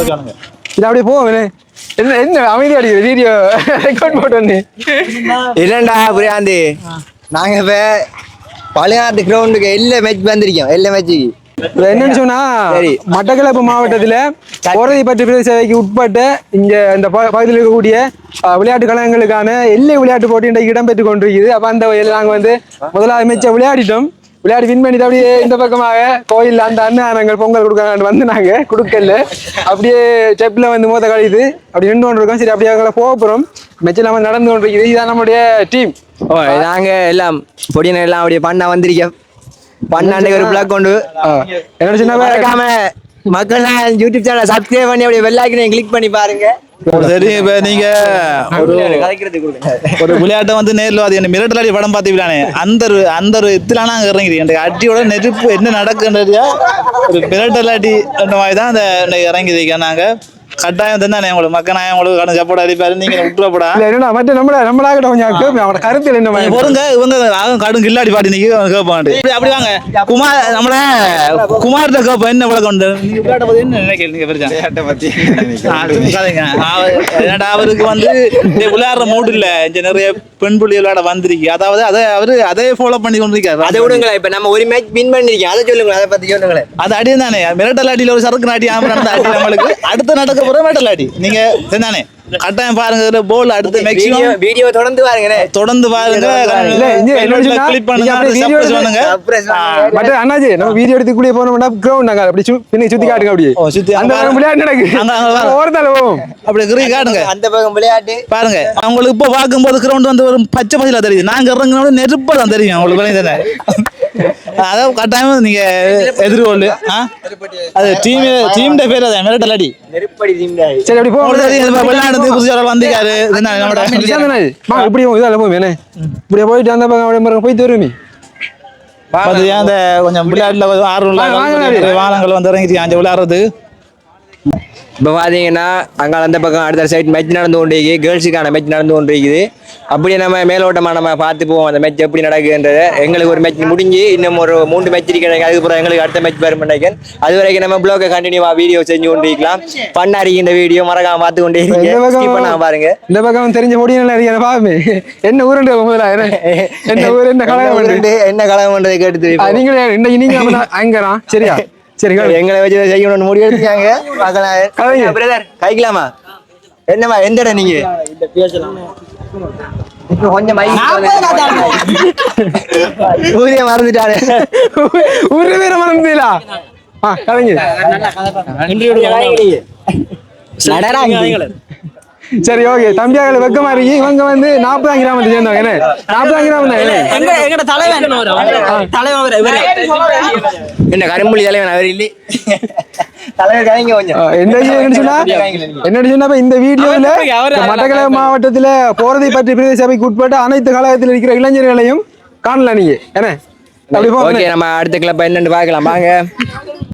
இது அப்படியே போவேனே என்ன என்ன அமைதி அடிக்கிற வீடியோ ரெக்கார்ட் போட்டு வந்து. இல்லைண்டா புரியாந்து நாங்க இப்ப பழையாட்டு கிரவுண்டுக்கு எல்லா மேட்ச் வந்திருக்கோம் எல்லா மேட்சுக்கு என்னன்னு சொன்னா சரி. மட்டக்களப்பு மாவட்டத்துல போரதி பற்றி பிரதேசவைக்கு உட்பட்ட இங்க இந்த ப- பகுதியில் இருக்கக்கூடிய விளையாட்டு கழகங்களுக்கான எல்லை விளையாட்டு போட்டி இன்றைக்கு இடம்பெற்று கொண்டிருக்குது. அப்ப அந்த வகையில் நாங்க வந்து முதலாவது மேட்சை விளையாடிட்டோம். விளையாடி வின் பண்ணிட்டு அப்படியே இந்த பக்கமாக கோயில் அந்த அன்னதானங்கள் பொங்கல் கொடுக்க வந்து நாங்க கொடுக்கல. அப்படியே ஸ்டெப்ல வந்து மோத கழிது அப்படி நின்று கொண்டு இருக்கோம் சரி அப்படியே அங்கே போக போறோம். மெச்சில் நம்ம நடந்து கொண்டிருக்குது. இதுதான் நம்முடைய டீம் ஓ நாங்க எல்லாம் பொடியினர் எல்லாம் அப்படியே பண்ணா வந்திருக்கோம் பண்ணாண்டு ஒரு பிளாக் கொண்டு. என்ன சொன்னா மறக்காம மக்கள் யூடியூப் சேனல் சப்ஸ்கிரைப் பண்ணி அப்படியே வெள்ளாக்கினை கிளிக் பண்ணி பாருங்க. சரி இப்ப நீங்க ஒரு விளையாட்டை வந்து நேரில் அது என்ன மிரட்டலாடி படம் பார்த்துவிடானே அந்த ஒரு அந்த ஒரு இத்திலான அங்கே இறங்கிது எனக்கு அடியோட நெருப்பு என்ன நடக்குன்றதையா ஒரு மிரட்டலாட்டி மாதிரி தான் அந்த இறங்கிது நாங்க. கட்டாயம் தானே உங்களுக்கு மக்கள் நான் உங்களுக்கு கடன் சப்போர்ட் அடிப்பாரு. நீங்க விட்டுறப்படா இல்ல என்னடா மற்ற நம்மள நம்மளாக கொஞ்சம் அவனோட கருத்தில் என்ன பொறுங்க இவங்க கடும் கில்லாடி பாட்டி நீங்க கேட்பாண்டு இப்படி அப்படி வாங்க. குமார் நம்மள குமார்கிட்ட கேட்போம் என்ன விளக்கம் உண்டு? நீங்க விளையாட்ட பத்தி என்ன நினைக்கிறீங்க? நீங்க பெருசா? விளையாட்டை பத்தி கதைங்க ஏன்டா அவருக்கு வந்து இந்த விளையாடுற மூடு இல்ல. இங்க நிறைய பெண் புள்ளி விளையாட வந்திருக்கு. அதாவது அதை அவரு அதே ஃபாலோ பண்ணி கொண்டிருக்காரு. அதை விடுங்களேன். இப்ப நம்ம ஒரு மேட்ச் வின் பண்ணிருக்கோம். அதை சொல்லுங்க அதை பத்தி சொல்லுங்களேன். அது அடி தானே. மிரட்டல் அடியில ஒரு சரக்கு நாட்டி ஆமா நடந்த அடி நம்மளுக்கு. அடுத்து நடக்க அடி நீங்க தானே கட்டாயம் பாருங்க போல் அடுத்து வீடியோ மேக்ஸிமம் வீடியோ தொடர்ந்து பாருங்க தொடர்ந்து பாருங்க இல்ல, இங்க என்ன சொன்னா, கிளிக் பண்ணுங்க. மற்ற அண்ணாஜி நம்ம வீடியோ எடுத்துக்குள்ளே போனோம்னா கிரவுண்ட் நாங்க அப்படி பின்ன சுத்தி காட்டுங்க அப்படியே. ஓ, சுத்தி அந்த பக்கம் விளையாட்டு நடக்கு. அங்க, அங்க பாருங்க. ஒரு தலை போவோம். அப்படி கிரி காட்டுங்க. அந்த பக்கம் விளையாட்டு. பாருங்க அவங்களுக்கு இப்போ பார்க்கும்போது கிரவுண்ட் வந்து ஒரு பச்சை பசையில தெரியுது. நாங்க இறங்கினோட நெருப்பா தான் தெரியும் அவங்களுக்கு அதாவது கட்டாயம் நீங்க எதிர்கொள்ளு ஆ? அது டீம் டீம் பேர் அது மிரட்டல் அடி நெருப்படி தீண்டாய் சரி அப்படி போவோம் விளையாடுறது புதுசாக வந்திருக்காரு. இப்படி இதால இப்படியே போயிட்டு அந்த பக்கம் அப்படியே போயிட்டு வருமே அந்த கொஞ்சம் விளையாட்டுல ஆர்வம் வாகனங்கள் வந்து இறங்கிட்டு அஞ்சு விளையாடுறது இப்போ பார்த்தீங்கன்னா அங்கே அந்த பக்கம் அடுத்த சைடு மேட்ச் நடந்து கொண்டு இருக்குது கேர்ள்ஸுக்கான மேட்ச் நடந்து கொண்டு இருக்குது அப்படியே நம்ம மேலோட்டமாக நம்ம பார்த்து போவோம். அந்த மேட்ச் எப்படி நடக்குதுன்றது. எங்களுக்கு ஒரு மேட்ச் முடிஞ்சு இன்னும் ஒரு மூன்று மேட்ச் இருக்கிறாங்க அதுக்கப்புறம் எங்களுக்கு அடுத்த மேட்ச் வரும் நினைக்கிறேன். அது வரைக்கும் நம்ம ப்ளோக்கை கண்டினியூவாக வீடியோ செஞ்சு கொண்டு இருக்கலாம் பண்ணா இந்த வீடியோ மறக்காம பார்த்து கொண்டே இருக்கீங்க பாருங்க. இந்த பக்கம் தெரிஞ்ச முடியும் நிறைய பாவமே என்ன ஊருண்டு முதல்ல? என்ன ஊர் என்ன கலகம் என்ன கலகம் கேட்டு நீங்க இன்னைக்கு நீங்க அங்கறா சரியா? சரி கேளு. எங்களை வச்சு செய்யணும்னு முடிவு எடுத்துக்காங்க பிரதர் கைக்கலாமா? என்னம்மா எந்த இடம் நீங்க? கொஞ்சம் ஊதிய மறந்துட்டாரு. ஊரு பேர மறந்துடா ஆ கலைங்க நடரா சரி ஓகே தம்பியாக்கள் வெக்கமா இருக்கு இவங்க வந்து நாற்பதாம் கிராமத்தை சேர்ந்தவங்க என்ன? நாற்பதாம் கிராமம் தான் தலைவன்? தலைவன். என்ன கரும்புலி தலைவன் அவர் இல்லை இந்த வீடியோல மட்டக்களப்பு மாவட்டத்துல போறதை பற்றி பிரதேச சபைக்கு உட்பட்ட அனைத்து கழகத்தில் இருக்கிற இளைஞர்களையும் காணல நீங்க. என்ன? ஓகே நம்ம அடுத்த கிளப் என்னன்னு பார்க்கலாம். வாங்க.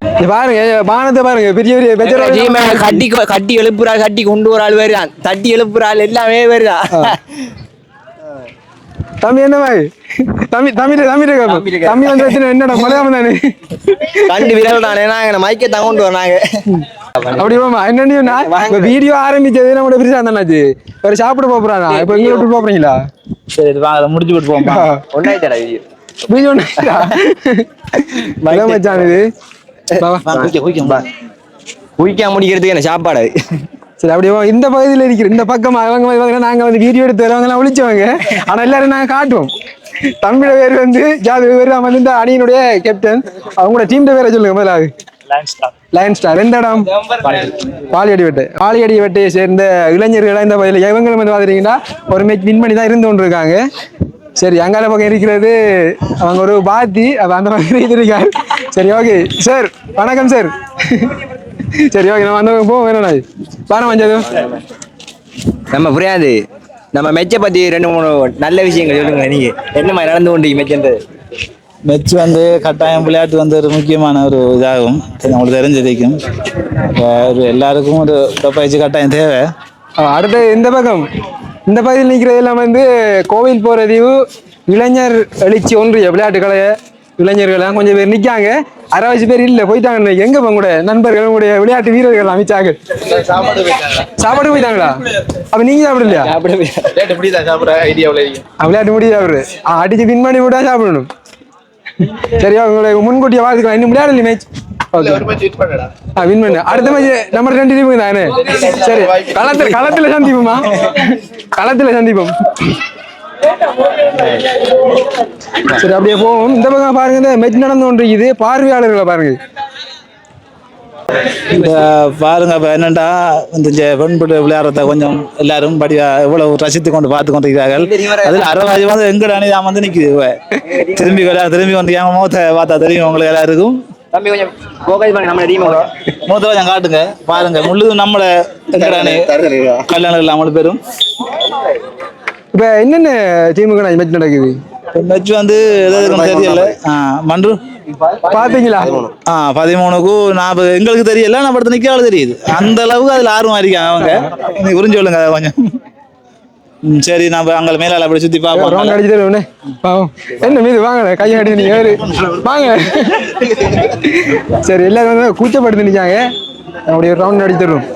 இங்க பாருங்க வானத்தை பாருங்க பெரிய பெரிய பெஜர் டீமை கட்டி கட்டி எழுப்புறாள் கட்டி கொண்டு ஒரு ஆள் வருதான் தட்டி எழுப்புறாள் எல்லாமே வருதான் தம்பி என்ன மாதிரி? தம்பி தம்பி கேட்போம் தம்பி வந்து என்னடா மலையாம தானே? கண்டு விரல் தானே நாங்க மைக்கை தான் கொண்டு வராங்க அப்படி போமா என்னன்னு சொன்னா இப்ப வீடியோ ஆரம்பிச்சது நம்மளோட பிரிசா தானாச்சு வேற சாப்பிட போறானா? இப்ப எங்க விட்டு போறீங்களா? சரி முடிச்சு விட்டு போவோம் ஒன்னாயிட்டடா வீடியோ வீடியோ மச்சான் இது வா, வா. குயிக்கா முடிக்கிறதுக்கு என்ன சாப்பாடு? சரி அப்படியே. இந்த பகுதியில் இருக்கிற இந்த பக்கம் அவங்க நாங்க வந்து வீடியோ எடுத்து வரவங்க எல்லாம் ஒழிச்சவங்க. ஆனா எல்லாரும் நாங்க காட்டுவோம். தம்பியோட பேர் வந்து ஜாதி பேர் வந்து இந்த அணியினுடைய கேப்டன் அவங்களோட டீம் பேரை சொல்லுங்க முதலாவது லயன் ஸ்டார் எந்த இடம்? பாலியடி வெட்டு பாலியடி வெட்டையை சேர்ந்த இளைஞர்கள் இந்த பகுதியில் இவங்களும் வந்து பாத்துட்டீங்கன்னா ஒரு மேட்ச் வின் பண்ணி தான் இருந்து கொண்டு இருக்காங்க சரி அங்கால பக்கம் இருக்கிறது அவங்க ஒரு பாத்தி அந்த மாதிரி இருக்காரு சரி ஓகே சார் வணக்கம் சார் சரி ஓகே நம்ம அந்த பக்கம் போவோம். வேணும்ண்ணா பாரம் மஞ்சதும் நம்ம புரியாது. நம்ம மெச்சை பத்தி ரெண்டு மூணு நல்ல விஷயங்கள் சொல்லுங்க நீங்க. என்ன மாதிரி நடந்து கொண்டு மெச்சன்றது? மெச் வந்து கட்டாயம் விளையாட்டு வந்து ஒரு முக்கியமான ஒரு இதாகும். நம்மளுக்கு தெரிஞ்சிருக்கும் இப்போ ஒரு எல்லாருக்கும் ஒரு உடற்பயிற்சி கட்டாயம் தேவை. அடுத்து இந்த பக்கம். இந்த பகுதியில் நிற்கிறது எல்லாம் வந்து கோவில் போகிறதீவு இளைஞர் எழுச்சி ஒன்றிய விளையாட்டு கலைய இளைஞர்கள் கொஞ்சம் பேர் நிக்காங்க அரைவாசி பேர் இல்ல போயிட்டாங்க. எங்க போங்க கூட நண்பர்கள் உங்களுடைய விளையாட்டு வீரர்கள் அமைச்சாங்க? சாப்பாடு போயிட்டாங்களா? அப்ப நீங்க சாப்பிடலையா விளையாட்டு முடியுது? அவரு. ஆ, அடிச்சு வின் பண்ணி விட்டா சாப்பிடணும். சரியா உங்களை முன்கூட்டியே வாழ்த்துக்கலாம் இன்னும் விளையாடல மேட்ச் வின் பண்ணு அடுத்த மேட்ச் நம்ம ரெண்டு டீமுக்கு தானே சரி களத்துல களத்துல சந்திப்போமா களத்துல சந்திப்போம் சரி அப்படியே போவோம் இந்த பக்கம் பாருங்க இந்த மெச் நடந்து கொண்டு இது பார்வையாளர்களை பாருங்க இந்த பாருங்க இப்போ என்னண்டா இந்த ஜெ- பெண் பிள்ளை விளையாடுறத கொஞ்சம் எல்லாரும் படி இவ்வளவு ரசித்து கொண்டு பார்த்து கொண்டிருக்கிறார்கள் அதில் அறுபது வந்து எங்கட அணிதான் வந்து நிற்குது இவ. திரும்பி திரும்பி வந்து என் முகத்தை பார்த்தா தெரியும் உங்களுக்கு எல்லாருக்கும் தம்பி கொஞ்சம் ஃபோக்கஸ் பண்ணி நம்ம டீம் முகத்தை கொஞ்சம் காட்டுங்க பாருங்க. முழுதும் நம்மள கல்யாணம் இல்லாமல் பேரும். இப்ப என்னென்ன டீமுக்கு மெச் நடக்குது? மெச் வந்து எதுவும் தெரியல. மன்று? பாத்தீங்களா? ஆ பதிமூணுக்கு நாற்பது. எங்களுக்கு தெரியல நான் படுத்து நிற்க தெரியுது. அந்த அளவுக்கு அதில் ஆர்வம் இருக்காங்க அவங்க. நீ புரிஞ்சு சொல்லுங்க கொஞ்சம். சரி நம்ம அங்கே மேலே அப்படி சுற்றி ரவுண்ட் பார்ப்போம். அடிச்சு தருவோண்ணே பாவம். என்ன மீது? வாங்க கையை அடி நீங்க ஏறு. வாங்க. சரி எல்லாரும் வந்து கூச்சப்படுத்தி நிற்காங்க அப்படியே ரவுண்ட் அடிச்சு தருவோம்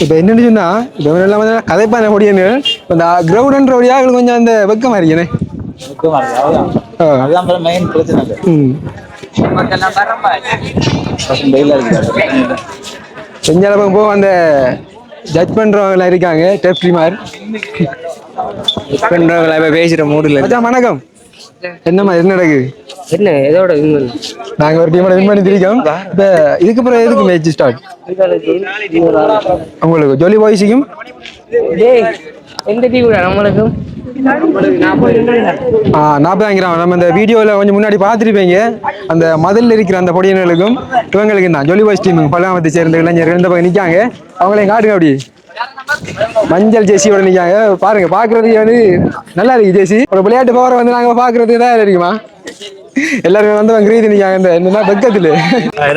இப்போ என்னன்னு சொன்னா இப்போ எல்லாம் வந்து கதைப்பான முடியுன்னு. இந்த கிரவுண்டுன்ற வழியாக எங்களுக்கு கொஞ்சம் அந்த வெக்கமா இருக்கேனே. ஆ. அதுதான் மெயின் பிரச்சனை இல்லை ம் செஞ்சாலும் போ அந்த ஜட்ஜ் பண்றவங்க இருக்காங்க டெப்ரிமார் பண்றவங்கள இப்ப பேசுற மூடுல. மச்சான் வணக்கம். என்னம்மா என்ன நடக்குது? என்ன இதோட நாங்க ஒரு டீமோட வின் பண்ணி திரிக்கோம் இப்ப இதுக்கு அப்புறம் எதுக்கு மேட்ச் ஸ்டார்ட் உங்களுக்கு ஜொலி பாய்ஸுக்கும் எந்த டீம் நம்மளுக்கும். நாற்பதாயிரம் நம்ம இந்த வீடியோவில் கொஞ்சம் முன்னாடி பார்த்துருப்பீங்க. அந்த மதில் இருக்கிற அந்த பொடியினர்களுக்கும் இவங்களுக்கு தான். ஜொலி பாய்ஸ் டீம் பல்லாமத்தை சேர்ந்த இளைஞர்கள் இந்த பக்கம் நிற்காங்க அவங்களையும் காட்டுங்க அப்படி. மஞ்சள் ஜெர்சியோட நிற்காங்க பாருங்க பார்க்கறதுக்கு வந்து நல்லா இருக்கு ஜெசி ஒரு விளையாட்டு போகிற வந்து நாங்கள் பார்க்கறதுக்கு தான் இருக்குமா? எல்லாருமே வந்து அவங்க ரீதி நிற்காங்க இந்த என்னன்னா வெக்கத்தில்.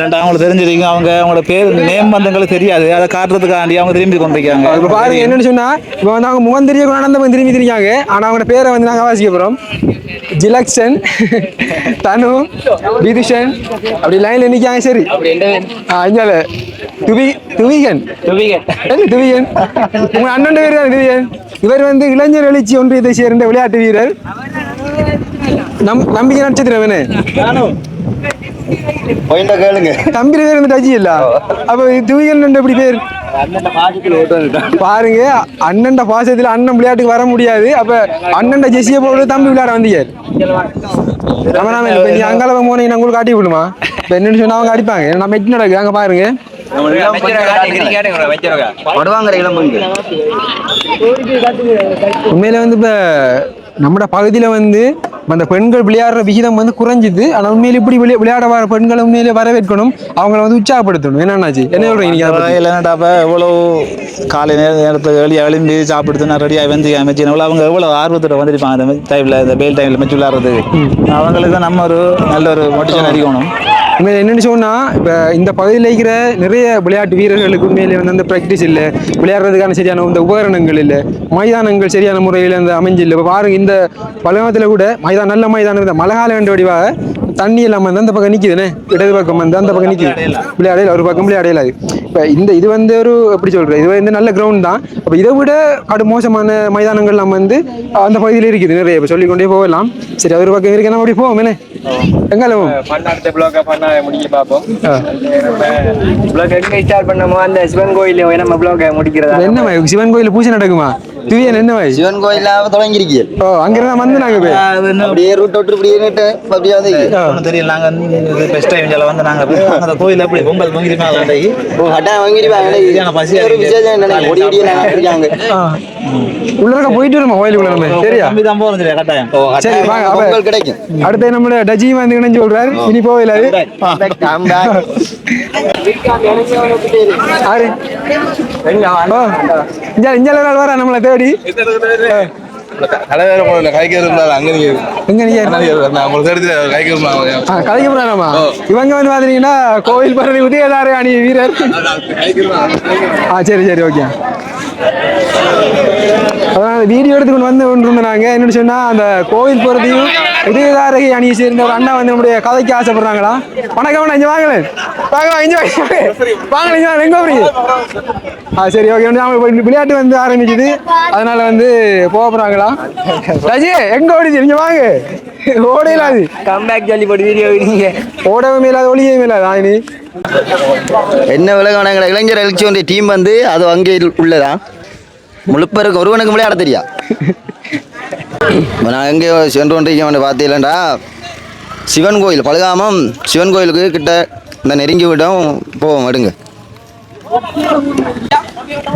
ரெண்டாம் அவங்களுக்கு தெரிஞ்சிருக்கீங்க அவங்க அவங்களோட பேர் நேம் வந்து எங்களுக்கு தெரியாது. அதை காட்டுறதுக்காண்டி அவங்க திரும்பி கொண்டிருக்காங்க. இப்ப பாருங்க என்னன்னு சொன்னா இப்ப வந்து அவங்க முகம் தெரிய நடந்த திரும்பி தெரியாங்க ஆனா அவங்க பேரை வந்து நாங்க வாசிக்க போறோம். ஜிலக்ஷன் தனு விதுஷன் அப்படி லைன்ல நிக்காங்க சரி. ஆ, இங்கால துவி துவிகன். என்ன துவிகன்? உங்க அண்ணன் பேர் தான் துவிகன்? இவர் வந்து இளைஞர் எழுச்சி ஒன்றியத்தை சேர்ந்த விளையாட்டு வீரர். நம் நம்பிக்கை நட்சத்திரம் போயிட்டா கேளுங்க. தம்பி பேர் வந்து டஜி இல்ல? அப்ப எப்படி பேர்? பாருங்க அண்ணன்ட பாசத்துல அண்ணன் விளையாட்டுக்கு வர முடியாது. அப்ப அண்ணன்ட ஜெசிய போட்டு தம்பி விளையாட வந்தீங்க? ரமணாமன் இப்ப நீ அங்கால உங்களுக்கு காட்டி விடுமா இப்ப என்னன்னு சொன்னா அவங்க அடிப்பாங்க. நம்ம எட்டு நடக்கு அங்க பாருங்க. உண்மையில வந்து இப்ப நம்மட பகுதியில வந்து அந்த பெண்கள் விளையாடுற விகிதம் வந்து குறைஞ்சுது. ஆனா உண்மையில இப்படி விளையா- விளையாட வர பெண்களை உண்மையிலே வரவேற்கணும். அவங்கள வந்து உற்சாகப்படுத்தணும். என்னன்னாச்சு என்ன சொல்றீங்க இப்போ எவ்வளோ காலை நேர நேரத்துக்கு வெளியே எழும்பி சாப்பிட்டு நான் ரெடியாக வந்து அமைச்சு அவங்க எவ்வளோ ஆர்வத்தோட வந்திருப்பாங்க அந்த டைமில் இந்த வெயில் டைமில் மெச்சு விளையாடுறதுக்கு? அவங்களுக்கு நம்ம ஒரு நல்ல ஒரு மோட்டிவேஷன் அடிக்கணும் உண்மையில என்னன்னு சொன்னா இப்ப இந்த பகுதியில் இருக்கிற நிறைய விளையாட்டு வீரர்களுக்கு உண்மையிலே வந்து அந்த ப்ராக்டிஸ் இல்லை. விளையாடுறதுக்கான சரியான இந்த உபகரணங்கள் இல்லை. மைதானங்கள் சரியான முறையில் அந்த அமைஞ்சு இல்லை இப்போ பாருங்க இந்த பழமத்தில் கூட மைதானம் நல்ல மைதானம் இந்த மழை கால வேண்டிய வடிவாக தண்ணி இல்லாமல் வந்து அந்த பக்கம் நிற்கிதுனே இடது பக்கம் வந்து அந்த பக்கம் நிற்கிது விளையாடையில ஒரு பக்கம் விளையாடையிலாது இப்போ இந்த இது வந்து ஒரு எப்படி சொல்றது இது வந்து நல்ல கிரவுண்ட் தான். அப்போ இதை விட கடு மோசமான மைதானங்கள் நம்ம வந்து அந்த பகுதியில் இருக்குது நிறைய இப்போ சொல்லிக்கொண்டே போகலாம். சரி அது ஒரு பக்கம் இருக்கு நம்ம அப்படி போவோம் போவோம் பண்ணாடுத்த பிளாக பண்ண முடிக்க பார்ப்போம். ஆ. பிளாக் எங்க ஸ்டார்ட் பண்ணமோ அந்த சிவன் கோயில் நம்ம பிளாக முடிக்கிறதா? என்ன சிவன் கோயில் பூஜை நடக்குமா? திவ்யன் என்ன மாதிரி சிவன் கோயில தொடங்கிருக்கீங்க ஓ அங்கிருந்தா வந்து நாங்க அப்படியே ரூட் விட்டு இப்படியே நிட்டு அப்படியே வந்து ஒன்றும் தெரியல. நாங்கள் பெஸ்ட் டைம் வந்து நாங்கள் அந்த கோயில் அப்படி பொங்கல் உள்ளக போயிட்டு வருமா கோயிலுக்குள்ள நம்ம? சரியா? கட்டாயம். சரி, வாங்க, பொங்கல் கிடைக்கும். அடுத்து நம்மளோட டஜி வந்து சொல்றாரு. இனி போகல இங்க இங்க ஒரு ஆள் வரா நம்மளை தேடி. தலைவர் போடல கைக்கு இருந்தாரு அங்க நீங்க எங்க நீங்க? நான் உங்களுக்கு தெரிஞ்சு கைக்கு கலைக்க போறாமா இவங்க வந்து கோவில் பரணி உதயதார அணி வீரர். ஆ சரி சரி ஓகே. அதான் வீடியோ எடுத்துக்கொண்டு வந்து கொண்டு நாங்கள் என்னென்னு சொன்னால் அந்த கோவில் போகிறதையும் உதயதாரகி அணியை சேர்ந்த ஒரு அண்ணா வந்து நம்முடைய கதைக்கு ஆசைப்படுறாங்களா? வணக்கம் அண்ணா, இங்கே வாங்களேன் வாங்க வாங்க, வாங்க. வாங்க வாங்க, எங்க போறீங்க? ஆ சரி ஓகே வந்து அவங்க விளையாட்டு வந்து ஆரம்பிக்குது. அதனால வந்து போக போகிறாங்களா ரஜி எங்கே ஓடிச்சு நீங்கள் வாங்க. ஓடையில அது. கம்பேக் சொல்லி போட்டு வீடியோ விடுங்க ஓடவும் இல்லாத ஒளியவும் இல்லாத ஆயினி என்ன விலகான எங்களை இளைஞர் எழுச்சி ஒன்றிய டீம் வந்து அது அங்கே உள்ளதா? முழுப்பருக்கு ஒருவனுக்கு விளையாட தெரியா? நான் எங்கேயோ சென்று கொண்டிருக்கேன் பார்த்தீங்களா சிவன் கோயில் பழுகாமம் சிவன் கோயிலுக்கு கிட்ட இந்த நெருங்கி விடம். போவோம் எடுங்க.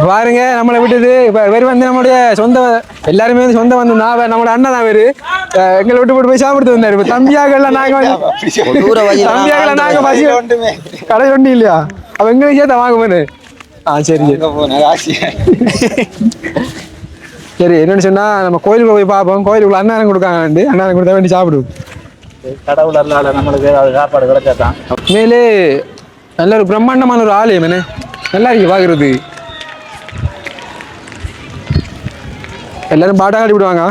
பாருங்க நம்மளை விட்டது இப்ப வெறும் வந்து நம்மளுடைய சொந்த எல்லாருமே வந்து சொந்த வந்து நான் நம்மளோட அண்ணன் தான் வேறு எங்களை விட்டு போட்டு போய் சாப்பிட்டு வந்தாரு. இப்ப தம்பியாக்கள்லாம் நாங்க வந்து தூர வழியில தம்பியாக்கள்லாம் நாங்க பசி கடை ஒண்டி இல்லையா? அவ எங்களுக்கு சேர்த்த வாங்க போனு ஆ சரி சரி. சரி என்னன்னு சொன்னா நம்ம கோயிலுக்குள்ள போய் பார்ப்போம். கோயிலுக்குள்ள அன்னதானம் கொடுக்காங்க அன்னதானம் கொடுத்தா வேண்டி சாப்பிடுவோம் கடவுள் அருளால நம்மளுக்கு அது சாப்பாடு கிடைச்சாதான் மேலே நல்ல ஒரு பிரம்மாண்டமான ஒரு ஆலயம் என்ன? நல்லா இருக்கு பாக்குறது. எல்லாரும் பாட்டா காட்டி விடுவாங்க.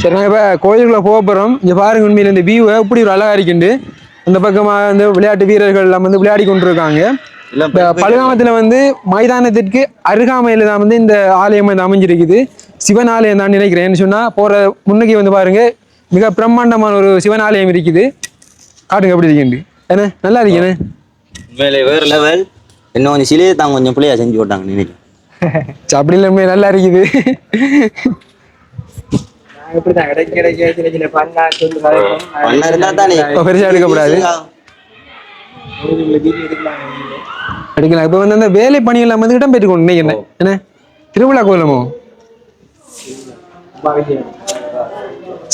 சரி நாங்கள் இப்போ கோயிலுக்குள்ள போக போகிறோம் இங்கே பாருங்க உண்மையில் இந்த வியூவை இப்படி ஒரு அழகா இருக்குண்டு அந்த பக்கமாக வந்து விளையாட்டு வீரர்கள் எல்லாம் வந்து விளையாடி கொண்டிருக்காங்க. இந்த பழுகாமத்தில் வந்து மைதானத்திற்கு அருகாமையில் தான் வந்து இந்த ஆலயம் வந்து அமைஞ்சிருக்குது. சிவன் ஆலயம் தான் நினைக்கிறேன் சொன்னால் போகிற முன்னுக்கு வந்து பாருங்க மிக பிரம்மாண்டமான ஒரு சிவன் ஆலயம் இருக்குது. காட்டுங்க எப்படி இருக்குண்டு என்ன? நல்லா இருக்கு என்ன உண்மையிலே வேறு லெவல் இன்னும் கொஞ்சம் சிலையை தான் கொஞ்சம் பிள்ளையா செஞ்சு போட்டாங்க நினைக்கிறேன். அப்படி இல்லாமல் நல்லா இருக்குது. எடுக்கலாம். இப்போ வந்து அந்த வேலை பணிகள் வந்து இடம் பெற்றுக்கணும் நினைக்கிறேன் என்ன? திருவிழா கோலமோ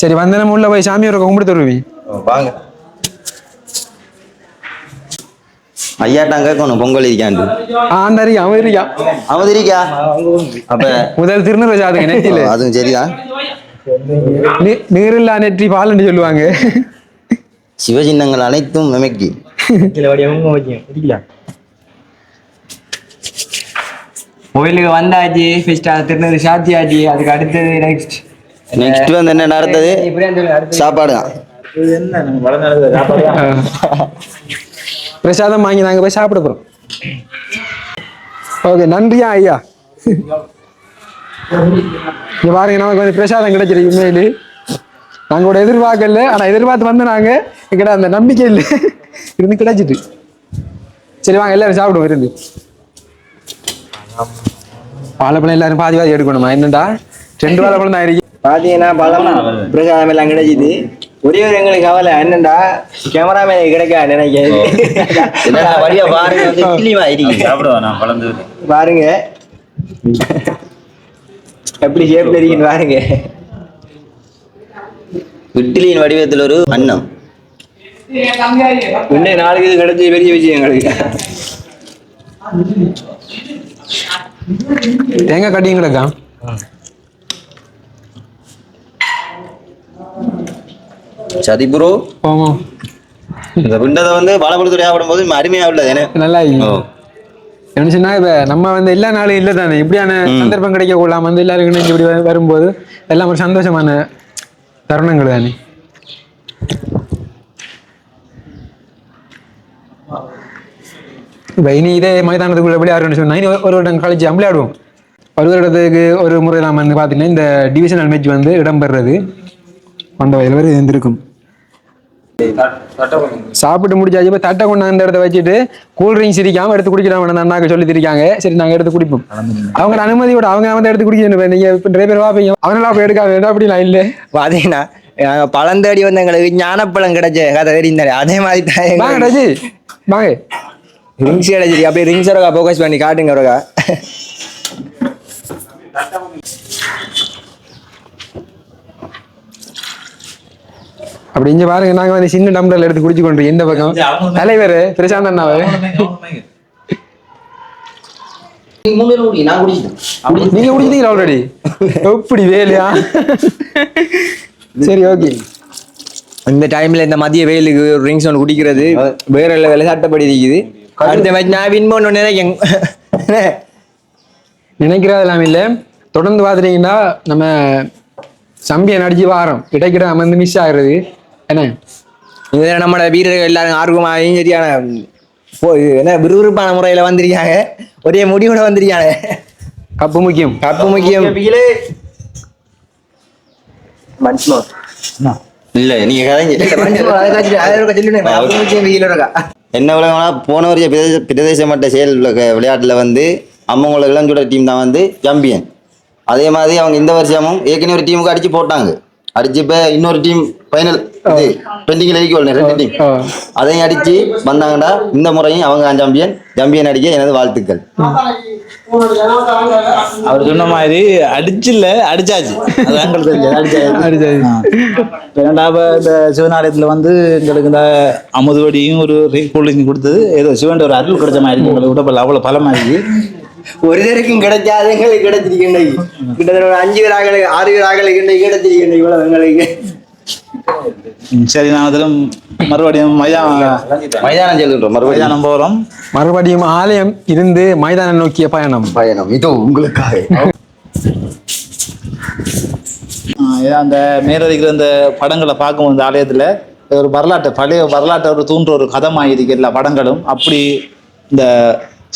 சரி வந்த நம்ம உள்ள போய் சாமியோட கும்பிட்டு தருவி வாங்க. ஐயாட்டாங்க கேட்கணும் பொங்கல் இருக்காண்டு அந்த இருக்கா அவன் இருக்கான் அவன் இருக்கா அப்ப முதல் திருநூறு சாதுங்க நெற்றியில அதுவும் சரிதான். நீ- நீரில்லா நெற்றி பாலன்னு சொல்லுவாங்க. சிவசின்னங்கள் அனைத்தும் மெமைக்கு. கோயிலுக்கு வந்தாச்சு ஃபர்ஸ்ட் திருநெல்வேலி சாத்தியாச்சு அதுக்கு அடுத்தது நெக்ஸ்ட் நெக்ஸ்ட் வந்து என்ன நடந்தது? சாப்பாடு தான் என்ன நம்ம வளர்ந்து சாப்பாடு. பிரசாதம் வாங்கி நாங்க போய் சாப்பிட போறோம். ஓகே நன்றியா ஐயா? இங்கே பாருங்க நமக்கு வந்து பிரசாதம் கிடைச்சிருக்கு உண்மையிலே நாங்க கூட இல்லை ஆனா எதிர்பார்த்து வந்து நாங்க எங்கட அந்த நம்பிக்கை இல்லை. இருந்து கிடைச்சிட்டு. சரி வாங்க எல்லாரும் சாப்பிடுவோம் இருந்து. வாழைப்பழம் எல்லாரும் பாதி பாதி எடுக்கணுமா? என்னடா? ரெண்டு வாழைப்பழம் தான் இருக்கு. பாத்தீங்கன்னா பழம் பிரசாதம் எல்லாம் கிடைச்சிது. ஒரே ஒரு எங்களுக்கு கவலை என்னண்டா? கேமராமேன் கிடைக்கா நினைக்கிறேன் பாருங்க எப்படி ஷேப்ல இருக்குன்னு பாருங்க. இட்லியின் வடிவத்தில் ஒரு அன்னம் இன்னும் நாளைக்கு இது கிடைச்சி பெரிய விஷயம் எங்களுக்கு. தேங்காய் கட்டியும் கிடக்கா? சரி ப்ரோ போமா இந்த பிண்டத்தை வந்து வாழைப்பழத்துடைய சாப்பிடும் போது அருமையா உள்ளது என்ன? நல்லா என்ன சொன்னா இப்ப நம்ம வந்து எல்லா நாளும் இல்லை தானே இப்படியான சந்தர்ப்பம் கிடைக்க கொள்ளாம வந்து இணைஞ்சு இப்படி வரும்போது எல்லாம் ஒரு சந்தோஷமான தருணங்கள் தானே? இப்ப இனி இதே மைதானத்துக்குள்ள விளையாடுறோம்னு சொன்னா இனி ஒரு வருடம் கழிச்சு விளையாடுவோம் ஒரு வருடத்துக்கு ஒரு முறை நாம வந்து பார்த்தீங்கன்னா இந்த டிவிஷனல் மேட்ச் வந்து இடம்பெறுறது. அந்த வயதில் வரை இருந்திருக்கும் சாப்பிட்டு முடிச்சாச்சு இப்ப தட்டை கொண்டு அந்த இடத்த வச்சுட்டு கூல் ட்ரிங்க்ஸ் இருக்காம எடுத்து குடிக்கலாம் அண்ணாக்கு சொல்லி இருக்காங்க சரி நாங்க எடுத்து குடிப்போம். அவங்க அனுமதியோட அவங்க வந்து எடுத்து குடிக்கணும். நீங்க இப்ப நிறைய பேர் வாப்பீங்க. அவனெல்லாம் போய் எடுக்க வேண்டாம் அப்படிலாம் இல்ல. பாத்தீங்கன்னா நாங்க பழம் தேடி வந்து எங்களுக்கு ஞானப்பழம் கிடைச்ச கதை தெரிந்தாரு அதே மாதிரி தான் வாங்க ராஜி. வாங்க. ரிங்ஸ் கிடைச்சிருக்கு. அப்படியே ரிங்ஸ் ஒருக்கா ஃபோக்கஸ் பண்ணி காட்டுங்க ஒருக்கா. அப்படி இங்க பாருங்க நாங்க வந்து சின்ன டம்ளர்ல எடுத்து குடிச்சு கொண்டு இந்த பக்கம் தலைவர் பிரசாந்த் அண்ணாவை. நீங்க குடிச்சிட்டீங்களா ஆல்ரெடி எப்படி வேலையா? சரி ஓகே இந்த டைம்ல இந்த மதிய வெயிலுக்கு ஒரு ரிங்ஸ் ஒன்று குடிக்கிறது வேற லெவலில் சட்டப்படி இருக்குது அடுத்த மேட்ச் நான் வின் பண்ணணும் நினைக்கிறேன் நினைக்கிறதெல்லாம் இல்லை. தொடர்ந்து பார்த்துட்டீங்கன்னா நம்ம சம்பியன் அடிச்சு வாரம். கிடைக்கிட வந்து மிஸ் ஆகுறது. என்ன? இதுல நம்மளோட வீரர்கள் எல்லாரும் ஆர்வமாக சரியான என்ன விறுவிறுப்பான முறையில வந்திருக்காங்க? ஒரே முடிவோட வந்திருக்காங்க. கப்பு முக்கியம். கப்பு முக்கியம். இல்ல நீங்க என்ன விளையாடுனா போன வருஷம் பிரதேச மட்ட செயல் விளையாட்டுல வந்து அம்மங்கள இளஞ்சுட டீம் தான் வந்து சாம்பியன் அதே மாதிரி அவங்க இந்த வருஷமும் ஏற்கனவே ஒரு டீமுக்கு அடிச்சு போட்டாங்க. அடிச்சு இப்ப இன்னொரு டீம் ஃபைனல் இது பெண்டிங்ல இருக்கோம் ரெண்டு டீம் ஆ. அதையும் அடிச்சு வந்தாங்கடா இந்த முறையும் அவங்க சாம்பியன் சாம்பியன் அடிக்க எனது வாழ்த்துக்கள். அவர் சொன்ன மாதிரி அடிச்சில்ல அடிச்சாச்சு. இந்த சிவனாலயத்துல வந்து எங்களுக்கு இந்த அமுதுவடியும் ஒரு கூலிங் கொடுத்தது. ஏதோ சிவன் ஒரு அருள் கிடைச்ச மாதிரி இருக்கு. எங்களுக்கு உடம்புல அவ்வளவு பலமா இருக்கு. ஒரு தருக்கும் கிடைக்காது எங்களுக்கு கிடைச்சிருக்கின்ற கிட்டத்தட்ட ஒரு அஞ்சு பேர் ஆகலை ஆறு பேர் ஆகலை கிடைச்சிருக்கின்ற இவ்வளவு எங்களுக்கு. சரி நான் அதிலும் மறுபடியும் மைதானம் மைதானம் செல்கின்றோம் மறுபடியும். மைதானம் போறோம். மறுபடியும் ஆலயம் இருந்து மைதானம் நோக்கிய பயணம். பயணம் இதோ உங்களுக்காக. அந்த மேலதிக்கிற அந்த படங்களை பார்க்கும்போது இந்த ஆலயத்துல ஒரு வரலாற்று பழைய வரலாற்றை ஒரு தூண்டுற ஒரு கதமாக இருக்கு எல்லா படங்களும் அப்படி இந்த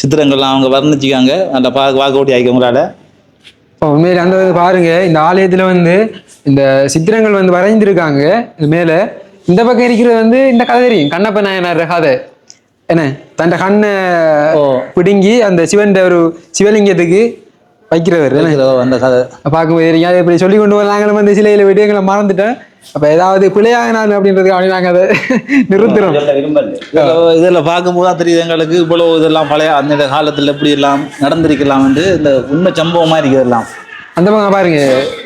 சித்திரங்கள்லாம் அவங்க வர்ணிச்சிக்காங்க. அந்த பா வாக்கோட்டி ஆகிக்கவங்களால இப்போ உண்மையில அந்த பாருங்க இந்த ஆலயத்துல வந்து இந்த சித்திரங்கள் வந்து வரைந்திருக்காங்க. இது மேல இந்த பக்கம் இருக்கிறது வந்து இந்த கதை தெரியும் கண்ணப்ப நாயனார் கதை என்ன? தன் கண்ணை பிடுங்கி அந்த சிவன் ஒரு சிவலிங்கத்துக்கு வைக்கிறவர். அந்த கதை. பார்க்கும்போது தெரியும் அதை இப்படி சொல்லி கொண்டு வராங்களும் வந்து சிலையில விடயங்களை மறந்துட்டேன் அப்ப ஏதாவது பிழையாகினாலும் அப்படின்றதுக்கு அப்படி நாங்க அதை நிறுத்துறோம். இதுல- பார்க்கும்போது தான் தெரியுது எங்களுக்கு இவ்வளவு இதெல்லாம் பழைய அந்த காலத்துல எப்படி எல்லாம் நடந்திருக்கலாம் என்று இந்த உண்மை சம்பவமா இருக்குது எல்லாம். அந்த பக்கம் பாருங்க.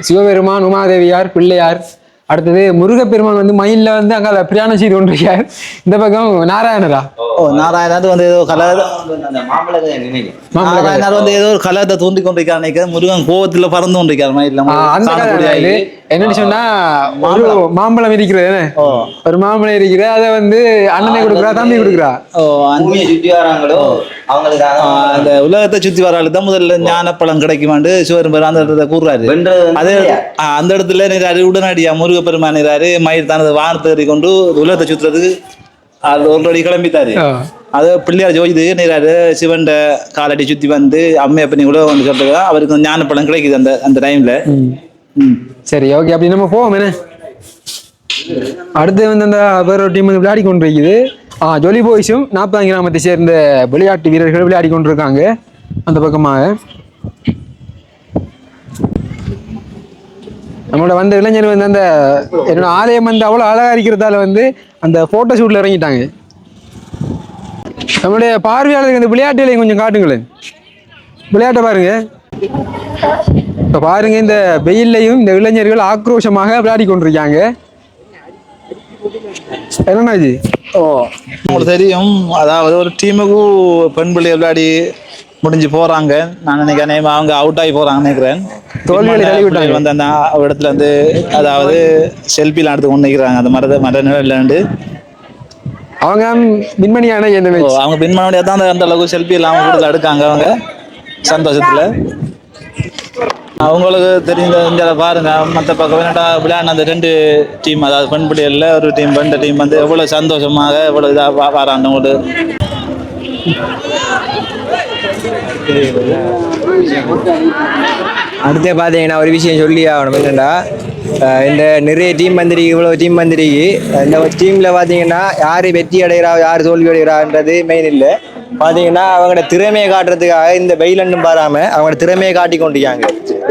சிவபெருமான் உமாதேவியார் பிள்ளையார். அடுத்தது முருகப்பெருமான் வந்து மயில்ல வந்து அங்க பிரயாணம் செய்து கொண்டிருக்கார். இந்த பக்கம் நாராயணரா? ஓ நாராயணர் வந்து ஏதோ கலை நாராயணர் வந்து ஏதோ ஒரு கலத்தை தூண்டி கொண்டிருக்கார் முருகன் கோவத்துல பறந்து கொண்டிருக்கார் மயில அந்த. என்னன்னு சொன்னா ஒரு மாம்பழம். இருக்கிறது? ஒரு மாம்பழம் இருக்கிற அதை வந்து அண்ணனை கொடுக்குறா தம்பி கொடுக்குறா? ஓ அந்த பூமியை சுற்றி வராங்களோ அவங்களுக்கு ஆ, அந்த உலகத்தை சுத்தி வராள் தான் முதல்ல ஞானப்பழம் கிடைக்குமாண்டு சிவபெருமான் அந்த இடத்துல கூறுறாரு. அது அந்த இடத்துல நீராரு உடனடியா முருகப்பெருமான் நீராரு மயில் தனது வானத்தை கொண்டு உலகத்தை சுத்துறதுக்கு ஆல்ரெடி கிளம்பித்தாரு ஆ. அது பிள்ளையார் ஜோதிது நீராரு சிவன்ட காலடி சுத்தி வந்து அம்மையை பண்ணி உலகம் வந்து சொல்றது அவருக்கு ஞானப்பழம் கிடைக்குது அந்த அந்த டைம்ல சரி ஓகே அப்படி நம்ம போவோம் என்ன? அடுத்து வந்து அந்த வேற ஒரு டீம் வந்து விளையாடி கொண்டிருக்குது. ஆ ஜொலி பாய்ஸும் நாற்பதாம் கிராமத்தை சேர்ந்த விளையாட்டு வீரர்கள் விளையாடி கொண்டிருக்காங்க. அந்த பக்கமாக. நம்மளோட வந்த இளைஞர் வந்து அந்த என்னோட ஆலயம் வந்து அவ்வளோ அழகாக இருக்கிறதால வந்து அந்த ஃபோட்டோ ஷூட்ல இறங்கிட்டாங்க. நம்மளுடைய பார்வையாளருக்கு இந்த விளையாட்டுகளையும் கொஞ்சம் காட்டுங்களேன். விளையாட்டை பாருங்க. இப்போ பாருங்க இந்த வெயில்லையும் இந்த இளைஞர்கள் ஆக்ரோஷமாக விளையாடி கொண்டிருக்காங்க. என்னண்ணா இது? ஓ உங்களுக்கு தெரியும். அதாவது ஒரு டீமுக்கு பெண் பிள்ளை விளையாடி முடிஞ்சு போறாங்க. நான் நினைக்கிறேன் அவங்க அவுட் ஆகி போறாங்க நினைக்கிறேன். தோல்விகளை. வந்து அந்த இடத்துல வந்து அதாவது செல்ஃபிலாம் எடுத்து கொண்டு நிற்கிறாங்க அந்த மரத மர நிழல்லாண்டு அவங்க மேட்ச் அவங்க பின்மணியா தான் அந்த- அளவுக்கு செல்ஃபி எல்லாம் கொடுத்து எடுக்காங்க அவங்க. சந்தோஷத்துல. அவங்களுக்கு தெரிஞ்ச இந்த பாருங்க மற்ற பக்கம் என்னடா விளையாடின அந்த ரெண்டு டீம் அதாவது பெண் பிள்ளைகள்ல ஒரு டீம் ரெண்டு டீம் வந்து எவ்வளவு சந்தோஷமாக எவ்வளவு இதாக வராங்க ஒரு அடுத்து பார்த்தீங்கன்னா ஒரு விஷயம் சொல்லி ஆகணும் என்னென்னா இந்த நிறைய டீம் வந்திருக்கு இவ்வளோ டீம் வந்திருக்கு. இந்த டீமில் பார்த்தீங்கன்னா யார் வெற்றி அடைகிறா யார் தோல்வி அடைகிறான்றது மெயின் இல்லை. பார்த்தீங்கன்னா அவங்களோட திறமையை காட்டுறதுக்காக இந்த வெயிலண்டும் பாராமல் அவங்களோட திறமையை காட்டி கொண்டிருக்காங்க.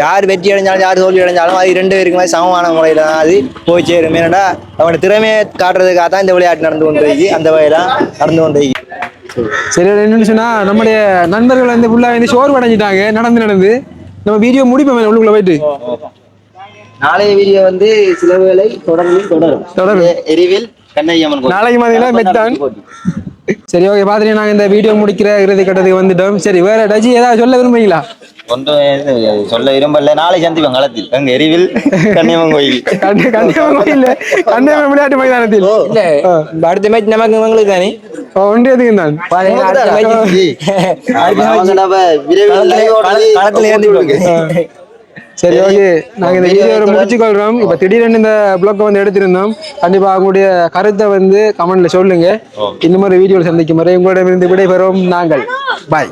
யார் வெற்றி அடைஞ்சாலும் யார் தோல்வி அடைஞ்சாலும் அது ரெண்டு பேருக்குமே சமமான முறையில் தான் அது போய் சேரும். ஏன்னா அவங்களோட திறமையை காட்டுறதுக்காக தான் இந்த விளையாட்டு நடந்து கொண்டு அந்த வகையில் நடந்து கொண்டு சரி என்னன்னு சொன்னா நம்முடைய நண்பர்கள் வந்து ஃபுல்லா வந்து சோர்வு அடைஞ்சிட்டாங்க நடந்து நடந்து. நம்ம வீடியோ முடிப்போம் உள்ளுக்குள்ள போயிட்டு. நாளைய வீடியோ வந்து சில வேளை தொடர்ந்து தொடரும். தொடரும். எரிவில் கண்ணையம்மன். நாளைக்கு மாதிரிலாம் மெத்தான். சரி ஓகே பாத்துட்டு நாங்க இந்த வீடியோ முடிக்கிற இறுதி கட்டத்துக்கு வந்துட்டோம். சரி வேற டஜி ஏதாவது சொல்ல விரும்புறீங்களா? ஒன்றும் சொல்ல விரும்பல. நாளை சந்திப்போம் களத்தில். அங்க எரிவில் கண்ணியம்மன் கோயில் கண்டிப்பா விளையாட்டு மைதானத்தில். அடுத்த மேட்ச் நமக்கு இவங்களுக்கு தானே? ஒன்றியத்துக்கு தான்? களத்துல சரி ஓகே. நாங்க இந்த வீடியோ முடிச்சு கொள்றோம். இப்ப திடீர்னு இந்த பிளாக் வந்து எடுத்திருந்தோம். கண்டிப்பா அவங்களுடைய கருத்தை வந்து கமெண்ட்ல சொல்லுங்க. இன்னும் ஒரு வீடியோவில் சந்திக்கும் வரை உங்களிடமிருந்து விடைபெறும் நாங்கள். பாய்